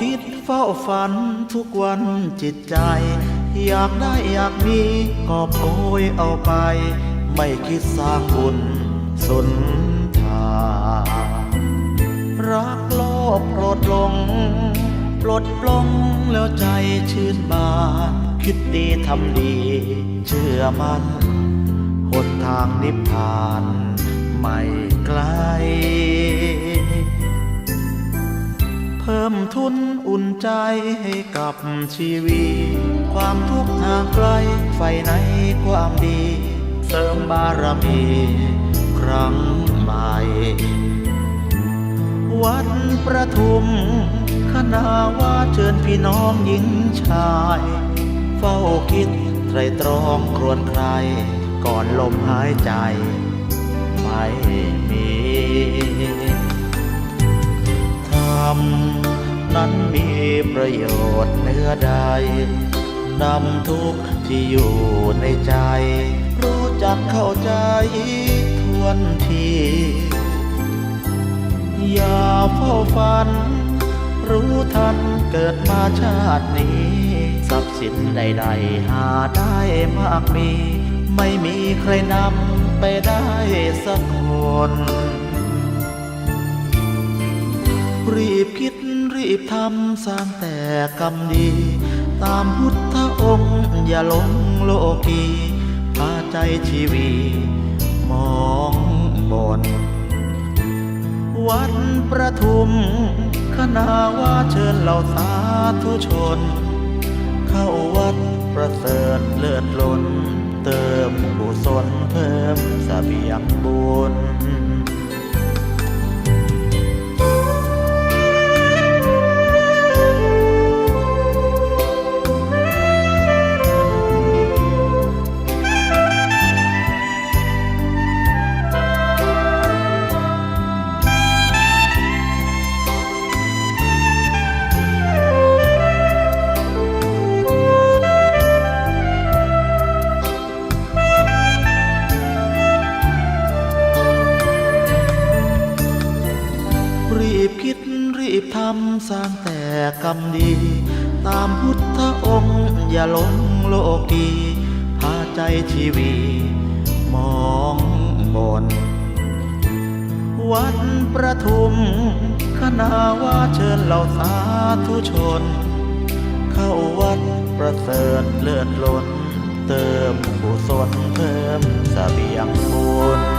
คิดเฝ้าฝันทุกวันจิตใจ อยากได้อยากมีกอบโกยเอาไป ไม่คิดสร้างบุญสุนทารักโลภโกรธหลง ปลดปลงแล้วใจชื่นบานคิดดีทำดี เชื่อมันหนทางนิพพาน ใจให้กับชีวิต ความทุกข์ห่างไกลไฟในความดี เสริมบารมีครั้งใหม่ วัดประทุมคณาว่าเชิญพี่น้องหญิงชาย เฝ้าคิดไตรตรองครวญใคร ก่อนลมหายใจ ไม่มี ประโยชน์เนื้อใดนำทุกที่อยู่ในใจ รู้จักเข้าใจทวนที อย่าเฝ้าฝัน รู้ทันเกิดมาชาตินี้ ทรัพย์สินใดๆ หาได้มากมี ไม่มีใครนำไปได้สักคน รีบคิด บทำสร้างแต่กรรมดี ตามพุทธองค์อย่าหลงโลกีพาใจชีวีมองบน วัดประทุมคณาว่าเชิญเหล่าสาธุชน เข้าวัดประเสริฐเลือดล้น เติมกุศลเพิ่ บทำสร้างแต่กรรมดี ตามพุทธองค์ อย่าหลงโลกดีพาใจชีวีมองบน วัดประทุมคณาว่าเชิญเหล่าสาธุชน เข้าวัดประเสริฐเลือดล้น เติมกุศลเพิ่มเสบียงบุญ